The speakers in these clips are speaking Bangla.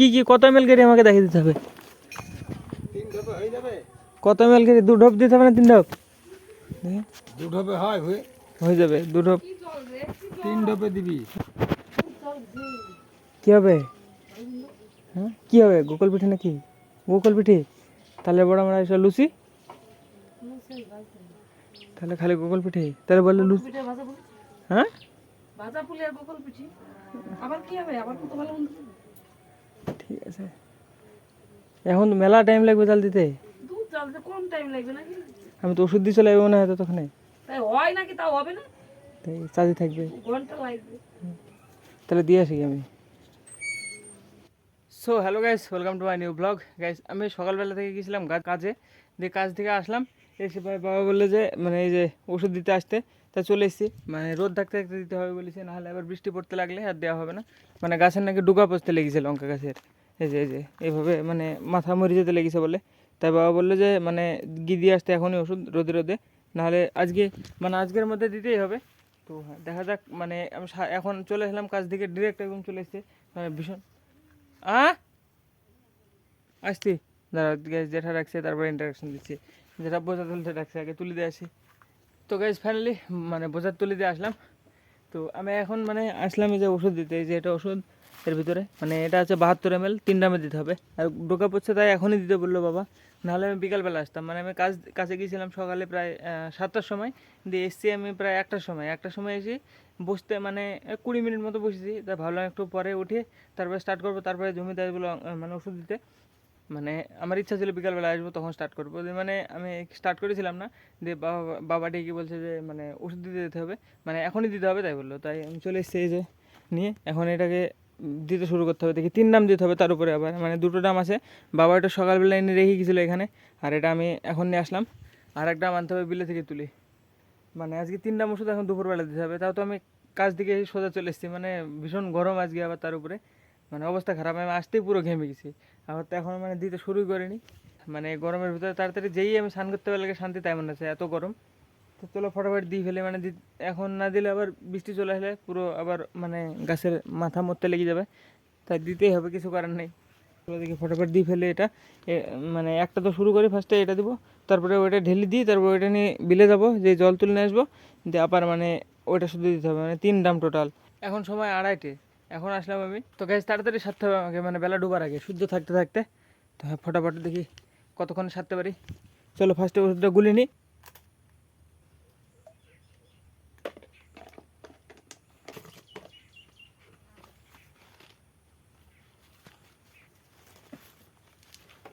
কি কি কত এম এল গাড়ি আমাকে দেখিয়ে দিতে হবে? তিন ঢোপে যাবে কত এম এল গাড়ি দু ঢোপ দিতে হবে না তিন ঢোপ? দু ঢোপে হয় হয়ে হয়ে যাবে দু ঢোপ। তিন ঢোপে দিবি। কি হবে? হ্যাঁ? কি হবে গোকুল পিঠে নাকি? গোকুল পিঠে? তাহলে বড় আমরা এসব লুচি? তাহলে খালি গোকুল পিঠে? তাহলে বললে লুচি। পিঠে ভাজা পুলি? হ্যাঁ? ভাজা পুলি আর বকল পিঠি? আবার কি হবে? আবার কত ভালো হবে। ঠিক আছে। এখন মেলা টাইম লাগবে চাল দিতে? কম টাইম লাগবে নাকি? আমি তো ওষুধ দিয়ে চলে যাব না হয়তো তখনই হয় নাকি তাও হবে না? তাই চার্জে থাকবে। ঘণ্টা লাগবে। তাহলে দিয়ে আসি আমি। So hello guys welcome to my new blog guys আমি সকালবেলা থেকে গেছিলাম কাজে। দিয়ে কাজ থেকে আসলাম। এসে বাবা বলল যে মানে এই যে ওষুধ দিতে আসতে তা চলে এসেছি। মানে রোদ থাকতে থাকতে দিতে হবে বলেছে নাহলে আবার বৃষ্টি পড়তে লাগলে আর দেওয়া হবে না। মানে গাছের নাকি ডুগা পচতে লেগেছে লঙ্কা গাছের। এই যে এই যে এইভাবে মানে মাথা মরে যেতে লেগেছে বলে। তাই বাবা বলল যে মানে গিয়ে দিয়ে আসতে এখনই ওষুধ রোদে রোদে নাহলে আজকে মানে আজকের মধ্যে দিতেই হবে। তো হ্যাঁ, দেখা যাক মানে আমি এখন চলে এসলাম কাজ থেকে ডিরেক্ট একদম চলে এসেছে। মানে ভীষণ। আ? আসছি। দাঁড়া গ্যাস যেটা রাখছে তারপরে ইন্টারাকশন দিচ্ছে। যেটা বোঝা তুলতে রাখছে আগে তুলে দিয়ে আসি। তো গ্যাস ফাইনালি মানে বোঝার তুলে দিয়ে আসলাম। তো আমি এখন মানে আসলাম এই যে ওষুধ দিতে যে এটা ওষুধ। এর ভিতরে। মানে এটা আছে বাহাত্তর এম এল তিন দিতে হবে। আর ডোকা পড়ছে তাই এখনই দিতে বলল বাবা। নাহলে আমি বিকালবেলা আসতাম। মানে আমি কাজ কাছে গিয়েছিলাম সকালে প্রায় সাতটার সময়। দিয়ে এসছি আমি প্রায় একটার সময়। একটার সময় এসে বসতে মানে কুড়ি মিনিট মতো বসেছি। তা ভাবলাম একটু পরে উঠে তারপরে স্টার্ট করব। তারপরে জমিতে আসব লং- মানে ওষুধ দিতে। মানে আমার ইচ্ছা ছিল বিকালবেলা আসব, তখন স্টার্ট করব। মানে আমি স্টার্ট করেছিলাম না। দিয়ে বাবা বাবা ডেকে বলছে যে মানে ওষুধ দিতে যেতে হবে। মানে এখনই দিতে হবে তাই বলল। তাই আমি চলে এসেছি এই যে নিয়ে। এখন এটাকে দিতে শুরু করতে হবে। দেখি তিন নাম দিতে হবে তার উপরে আবার। মানে দুটো নাম আছে। বাবা এটা সকালবেলা এনে রেখে গেছিল এখানে। আর এটা আমি এখন নিয়ে আসলাম। আর একটা আনতে হবে বিলে থেকে তুলি। মানে আজকে তিন তিনটা ওষুধ এখন দুপুরবেলা দিতে হবে। তাও তো আমি কাজ দিকে সোজা চলে এসেছি। মানে ভীষণ গরম আজকে আবার তার উপরে। মানে অবস্থা খারাপ। আমি আসতেই পুরো ঘেমে গেছি। আবার তো এখন মানে দিতে শুরুই করিনি। মানে গরমের ভিতরে তাড়াতাড়ি যেই আমি স্নান করতে পারলে শান্তি তেমন আছে। এত গরম। তো চলো ফটাফট দিয়ে ফেলে মানে এখন না দিলে আবার বৃষ্টি চলে আসলে, পুরো আবার মানে গাছের মাথা মরতে লেগে যাবে। তাই দিতেই হবে, কিছু করার নেই। চলো দেখি ফটাফট দিয়ে ফেলে এটা। মানে একটা তো শুরু করি ফার্স্টে এটা দিব, তারপরে ওইটা ঢেলে দিই, তারপর ওইটা নিয়ে বিলে যাব, যে জল তুলে নিয়ে আসব, দিয়ে আবার মানে ওইটা শুধু দিতে হবে মানে তিন দাম টোটাল এখন সময় আড়াইটে, এখন আসলাম আমি। তো গ্যাস তাড়াতাড়ি সারতে হবে আমাকে মানে বেলা ডুবার আগে সূর্য থাকতে থাকতে। তো হ্যাঁ ফটাফট দেখি কতক্ষণ সারতে পারি। চলো ফার্স্টে ওষুধটা গুলি নিই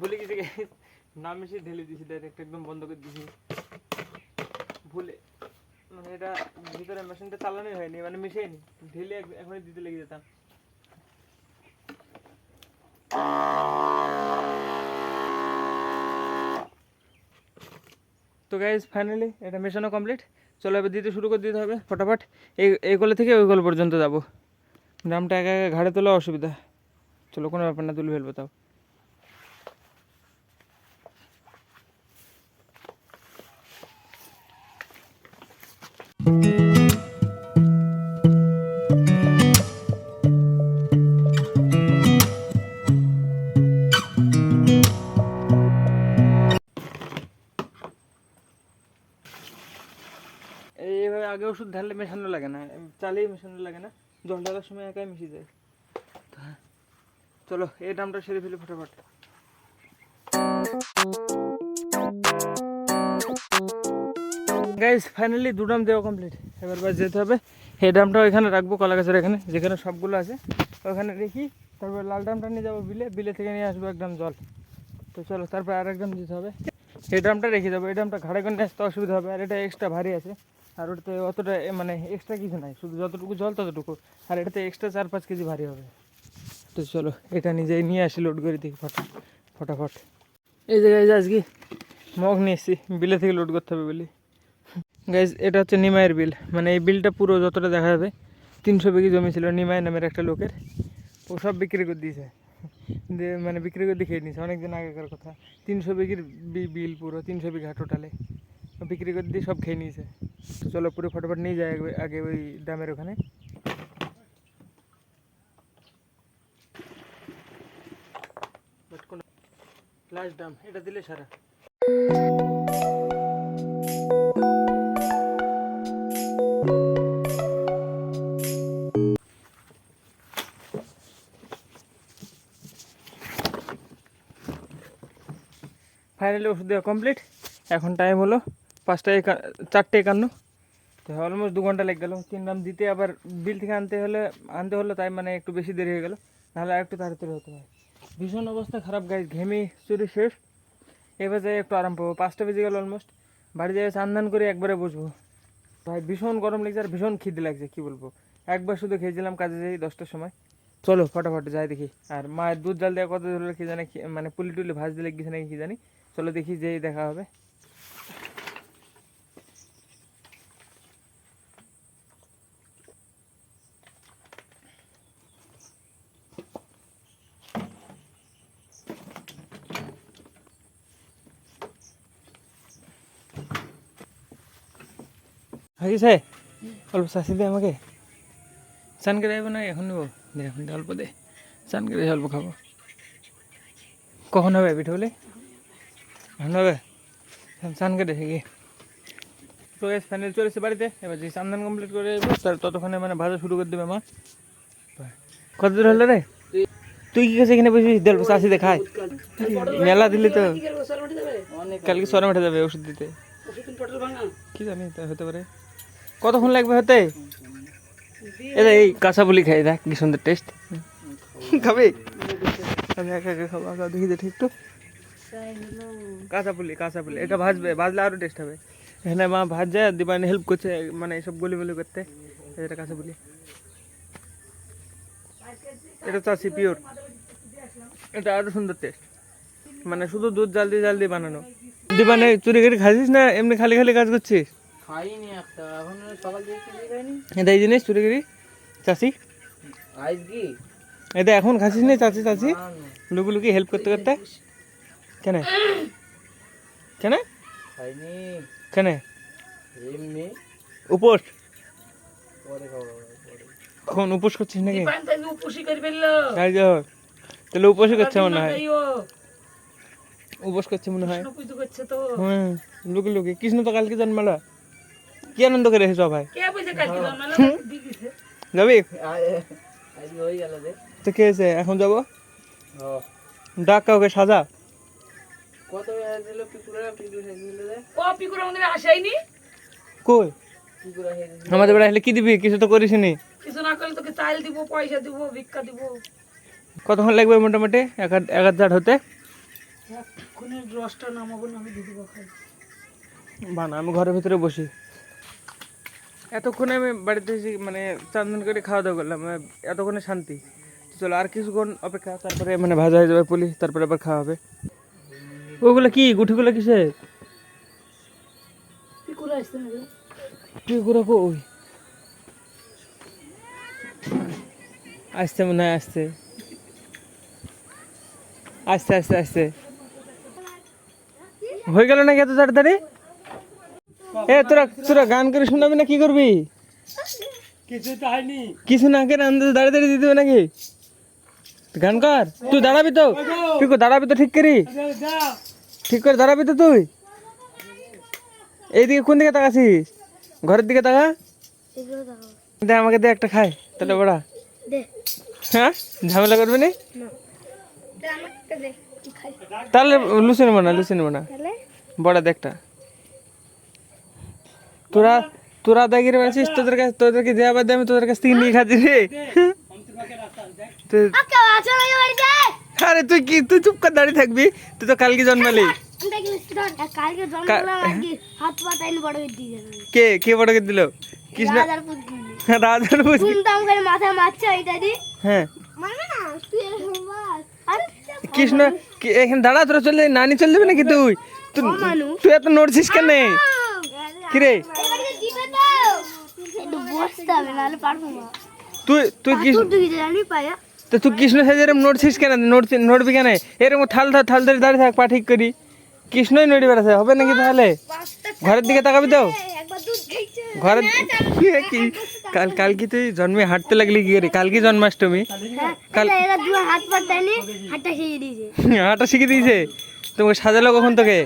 ভুলে গেছি guys, না মিশিয়ে ঢেলে দিয়েছি ডাইরেক্ট একদম বন্ধ করে দিয়েছি ভুলে মানে এটা ভিতরে মেশিনটা চালানোই হয়নি মানে মিশিয়ে নি ঢেলে এখনই দিতে লেগে যেতাম। তো গাইজ ফাইনালি এটা মেশানো কমপ্লিট চলো এবার দিতে শুরু করে দিতে হবে, ফটাফট। এই এই কলে থেকে ওই কল পর্যন্ত যাব। ড্রামটা একা একা ঘাড়ে তোলা অসুবিধা। চলো কোনো ব্যাপার না, তুলে ফেলব তাও। মেশানো লাগে না। জল ঢালার সময় একাই মিশে যায়। চলো, এই দামটা সেরে ফেলি ফটাফট। গাইজ ফাইনালি দু ড্রাম দেওয়া কমপ্লিট এবার বাস যেতে হবে। এই ড্রামটা ওইখানে রাখব কলা গাছের এখানে, যেখানে সবগুলো আছে। ওখানে রেখি তারপর লাল ড্রামটা নিয়ে যাব বিলে। বিলে থেকে নিয়ে আসব একদম জল। তো চলো, তারপর আর একদম দিতে হবে। এই ড্রামটা রেখে যাব। এই ড্রামটা ঘাড়ে করে আসতে অসুবিধা হবে, আর এটা এক্সট্রা ভারী আছে। আর ওটাতে অতটা মানে এক্সট্রা কিছু নাই, শুধু যতটুকু জল ততটুকু। আর এটাতে এক্সট্রা চার পাঁচ কেজি ভারী হবে। তো চলো, এটা নিজেই নিয়ে আসি লোড করে দিই ফটা, ফটাফট। এই জায়গায় আজকে মগ নিয়ে এসেছি, বিলে থেকে লোড করতে হবে বলি। গাইজ এটা হচ্ছে নিমাইয়ের বিল। মানে এই বিলটা পুরো যতটা দেখা যাবে, তিনশো বিঘি জমি ছিল নিমাই নামের একটা লোকের। ও সব বিক্রি করে দিয়েছে। দিয়ে মানে বিক্রি করে খেয়ে নিয়েছে অনেকদিন আগেকার কথা। তিনশো বিঘির বিল পুরো, তিনশো বিঘা টোটালে বিক্রি করে দিয়ে সব খেয়ে নিয়েছে। চলো পুরো ফটোফট নিয়ে যায় আগে- ওই দামের ওখানে। লাস্ট দাম, এটা দিলে সারা। ফাইনালি ওষুধ দেওয়া কমপ্লিট এখন টাইম হলো পাঁচটা চারটে একান্ন। অলমোস্ট দু ঘণ্টা লেগে গেলো। তিন দাম দিতে আবার বিল থেকে আনতে হলে, আনতে হলো, তাই মানে একটু বেশি দেরি হয়ে গেল। নাহলে আর একটু তাড়াতাড়ি হতে পারে ভীষণ অবস্থা খারাপ গাছ ঘেমে চুরি শেষ। এবার যাই একটু আরাম পাবো। পাঁচটা বেজে গেল অলমোস্ট বাড়ি যাই চান্দান করে একবারে বসবো। ভাই, ভীষণ গরম লাগছে আর ভীষণ খিদে লাগছে, কি বলব? একবার শুধু খেয়েছিলাম, কাজে যাই, দশটার সময়। চলো, ফটাফট যাই দেখি। আর মায়ের দুধ জাল দেওয়া কত ধরলে কি জানে মানে পুলি টুলি ভাজ দিলে কিছু নাকি কি জানি। চলো দেখি যেই দেখা হবে। হয়ে অল্প শাসি দে আমাকে। চান করে যাব না এখন নেব। এখন অল্প দে। চান করে অল্প খাব। কখন হবে পিঠে বলে এখন হবে। চান করে দেখি তো গ্যাস ফাইনাল চলেছে বাড়িতে এবার যে চান্দান কমপ্লিট করে তার ততক্ষণে মানে ভাজা শুরু করে দেবে মা কত দূর হলো রে তুই কি কাছে এখানে বসে দেল চাষি দে খায় মেলা দিলি তো স্যার কালকে সরে মেটে যাবে। ওষুধ দিতে। কি জানি হতে পারে। কতক্ষণ লাগবে হতে? এটা এই কাঁচা বলি খাই, দেখ কি সুন্দর টেস্ট খাবে? আমি একা একা খাব আগে দেখি দে ঠিক তো কাঁচা পুলি কাঁচা পুলি এটা ভাজবে, ভাজলে আরও টেস্ট হবে। এখানে মা ভাজ, দিবানি হেল্প করছে মানে এসব গলি গলি করতে এটা কাঁচা পুলি এটা চাষি পিওর এটা আরও সুন্দর টেস্ট মানে শুধু দুধ জাল দিয়ে জাল দিয়ে বানানো। দিবানে চুরি করে খাইছিস না? এমনি খালি খালি কাজ করছিস? খাইনি একটা এখন সকাল থেকে কিছু খাইনি। এটা এই জিনিস চুরি করি চাষি আইস কি? এটা এখন খাসিস না চাচি চাচি। লুকু লুকি হেল্প করতে করতে। কেন? কেন? খাইনি। কেন? এমনি। উপোস। পরে খাব এখন উপোস করছিস নাকি? তাই যাও তাহলে উপোসই করছে মনে হয়। উপোস করছে মনে হয়। কৃষ্ণ পুজো করছে তো। হুম লুকি লুকি। কৃষ্ণ তো কালকে জন্মালো। কি আনন্দ করে এসেছ ভাই কে বুঝে কালকে জন্মালো দিদিছে যাবি তো কে আছে এখন যাব? ও। ডাক কাউকে সাজা? কত হয়েছিল পিকুরা পিকুর হয়েছিল রে। ও পিকুর আমাদের কই? পিকুরা আমাদের বেড়া হলে কি দিবি? কিছু তো করিস নি। কিছু না করলে তোকে চাল দিব পয়সা দিব ভিক্ষা দিব। কতক্ষণ লাগবে মোটামুটি? এক হাত এক হাত ঝাড় হতে? এক্ষুনি রসটা নামাবো না আমি দিদি খাই। বানা আমি ঘরের ভিতরে বসি। এতক্ষণে আমি বাড়িতে এসে মানে চান্দন করে খাওয়া দাওয়া করলাম মানে এতক্ষণে শান্তি। চলো আর কিছুক্ষণ অপেক্ষা তারপরে মানে ভাজা হয়ে যাবে পুলি তারপরে আবার খাওয়া হবে। ওগুলো কি? গুঠিগুলো কিসে? আসতে মনে হয় আসতে আসতে আসতে আসতে হয়ে গেল নাকি এত তাড়াতাড়ি? এ তোরা তোরা গান করে শোনাবি না কি করবি? কিছু তো কিছু না করে আন্দাজ দাঁড়িয়ে দাঁড়িয়ে দিতে নাকি? গান কর। তুই দাঁড়াবি তো? তুই কো দাঁড়াবি তো ঠিক করি? ঠিক করে দাঁড়াবি তো তুই? এইদিকে কোন দিকে তাকাছিস? ঘরের দিকে তাকা। দে আমাকে দে একটা খাই তাহলে বড়া। হ্যাঁ? ঝামেলা করবি না? তাহলে লুচি নেব না লুচি নেব না। বড়া দে একটা। তোরা তোরা দাগিরে বলছিস তোদের কাছে তোদেরকে দেওয়া বাদ আমি তোদের কাছ থেকে নিয়ে খাচ্ছি রে। আরে তুই কি তুই চুপ করে দাঁড়িয়ে থাকবি তুই তো কালকে জন্মালি। কে কে বড় করে দিল? কৃষ্ণ রাজার করে মাথায় মারছে দি হ্যাঁ। কৃষ্ণ কি- এখানে দাঁড়া তোরা চলে নানি চলে যাবে নাকি তুই। তুই এত নড়ছিস কেন? কিরে? তুই তুই তো তুই কৃষ্ণ সাজে এরম নড়ছিস কেন? নড়ছি নড়বি কেন? এরকম থাল থাল ধরে দাঁড়িয়ে থাক পা ঠিক করি। কৃষ্ণই নড়ি হবে নাকি তাহলে? ঘরের দিকে তাকাবি তো। ঘরের কি কাল কাল কি তুই জন্মে হাঁটতে লাগলি কি করে কাল কি জন্মাষ্টমী? হ্যাঁ কাল- হাঁটা শিখে দিয়েছে। তোমাকে সাজালো কখন তোকে?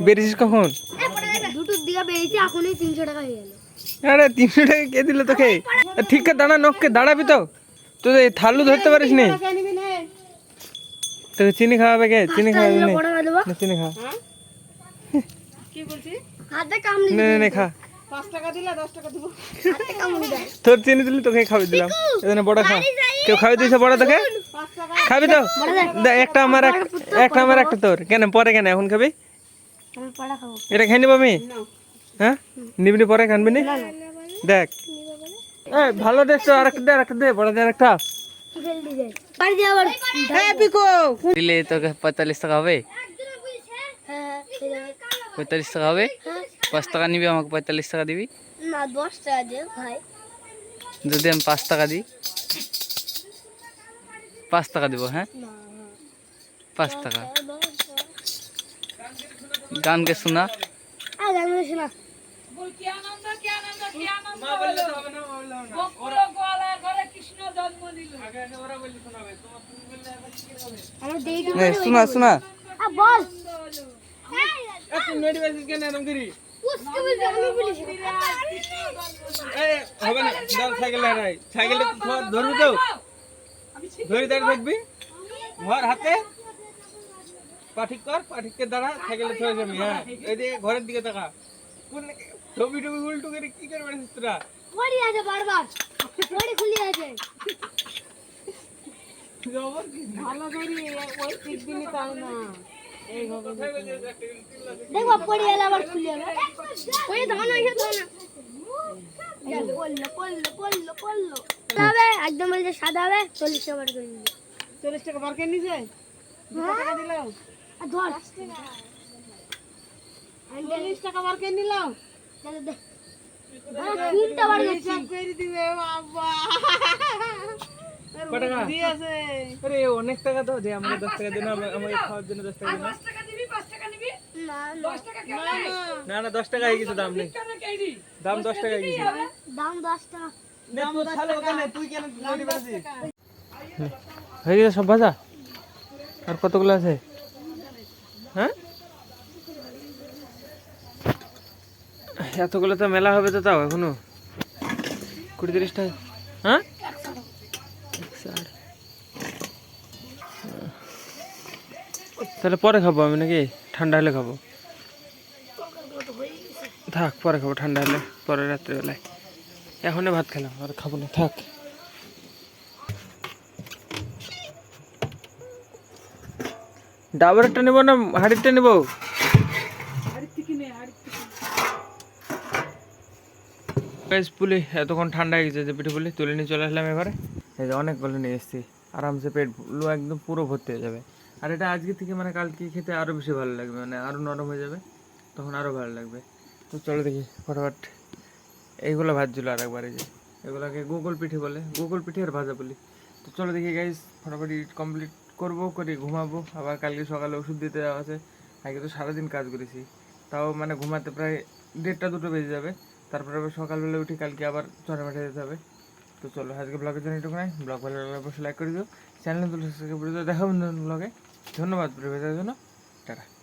বেরিয়েছিস কখন? দুটোর দিকে বেরিয়েছি এখনই তিনশো টাকা হয়ে গেল। আরে তিনশো টাকা কে দিল তোকে? ঠিক করে দাঁড়া নখকে দাঁড়াবি তো। তুই তো এই থালু ধরতে পারিস নি। তোকে চিনি খাওয়াবে কে? চিনি খাওয়াবে নে। বড় হয়ে দেবো। না, চিনি খা। কি বলছি? হাতে কামড়ি নে নে, নে খা। পাঁচ টাকা দিলে দশ টাকা দিব। হাতে কামড়ি দেয় তোর চিনি দিলি তোকে খাওয়াই দিলাম। এখানে বড় খা। কেউ খাওয়াই দিয়েছে বড় তোকে? খাবি তো? একটা আমার এক- একটা আমার একটা তোর। কেন পরে কেন এখন খাবি খাব? এটা খাই নিব আমি হ্যাঁ? নিবনি পরে খানবি নি? দেখ। এই ভালো দেখ তো আরেকটা দে আরেকটা দে বড় দে বাড়ি দিয়ে আবার। দিলে তোকে পঁয়তাল্লিশ টাকা হবে। পঁয়তাল্লিশ টাকা হবে? পাঁচ টাকা নিবি আমাকে পঁয়তাল্লিশ টাকা দিবি? না দশ টাকা দে ভাই। যদি আমি পাঁচ টাকা দিই? পাঁচ টাকা দিব হ্যাঁ? পাঁচ টাকা গানকে শোনা আর গান বলিস না বল কি আনন্দ কি আনন্দ কি আনন্দ বকুল গোয়ালার ঘরে কৃষ্ণ জন্ম নিল। আমার দেরি নে, শোনা শোনা। আ বল। কেন এরকম করি? উসকে বলবি আমি বলিস এই, হবে না দাঁড় সাইকেল হারাই সাইকেল ধরবি তো? ধরে দাঁড়িয়ে থাকবি? ঘর হাতে? পাঠিক কর পাঠিককে দাঁড়া সাইকেলে থয়ে যাবি হ্যাঁ। এদিকে ঘরের দিকে তাকা। কোন ছবি টবি উল্টো করে কি করে বেড়েছিস তোরা? পড়ি আছে বারবার। পড়ি খুলি আছে। ভালো করি ওই ঠিক দিনই তাই না। দেখো পড়ি এলে আবার খুলি যাবে ওই ধান এসে ধান। পড়ল পড়ল পড়ল পড়ল। হবে একদম সাদা হবে চল্লিশ টাকা করে নিবি চল্লিশ টাকা বার করে নিছে টাকা দিল আর ধর। চল্লিশ টাকা বার করে নিল দে, দে। তিনটা করে দিবে বাবা। আরে অনেক টাকা তো দে আমাকে দশ টাকা দে না আমাকে খাওয়ার জন্য দশ টাকা দে না টাকা দিবি পাঁচ টাকা নিবি? না না। না না। দশ টাকা হয়ে গেছে দাম নেই। দাম দশ টাকা হয়ে গেছে। দাম দশ টাকা। বেড়াছিস? হয়ে গেছে সব ভাজা? আর কতগুলো আছে? হ্যাঁ? এতগুলো তো মেলা হবে তো তাও এখনও? কুড়ি তিরিশটা হ্যাঁ? তাহলে পরে খাব আমি নাকি? ঠান্ডা হলে খাব। থাক, পরে খাব ঠান্ডা হলে, পরে রাত্রিবেলায়। এখনই ভাত খেলাম, আর খাব না। থাক। ডাবরেরটা নেব না হাড়িরটা নেব? পুলি, এতক্ষণ ঠান্ডা হয়ে গেছে যে পিঠে পুলি তুলে নিয়ে চলে আসলাম এবারে। এই যে অনেকগুলো নিয়ে এসেছি। আরামসে পেট পুরো একদম পুরো ভর্তি হয়ে যাবে। আর এটা আজকে থেকে মানে কালকে খেতে আরও বেশি ভালো লাগবে মানে আরও নরম হয়ে যাবে, তখন আরও ভালো লাগবে। তো চলো দেখি, ফটাফট। এইগুলো ভাজছিল আর একবার এই যে। এগুলোকে গুগল পিঠে বলে, গুগল পিঠে আর ভাজা বলি তো চলো দেখি গাইস ফটাফট কমপ্লিট করব, করি, ঘুমাবো। আবার কালকে সকালে ওষুধ দিতে যাওয়া আছে। আগে তো সারাদিন কাজ করেছি। তাও মানে ঘুমাতে প্রায় দেড়টা, দুটো বেজে যাবে। তারপরে আবার সকালবেলা উঠে কালকে আবার চরে মাঠে যেতে হবে। তো চলো, আজকে ব্লগের জন্য এটুকু নাই ব্লগ ভালো লাগলে অবশ্যই লাইক করে দিও। চ্যানেল তুলে দেখা বন্ধু ব্লগে ধন্যবাদ প্রিয় জন্য। টাটা।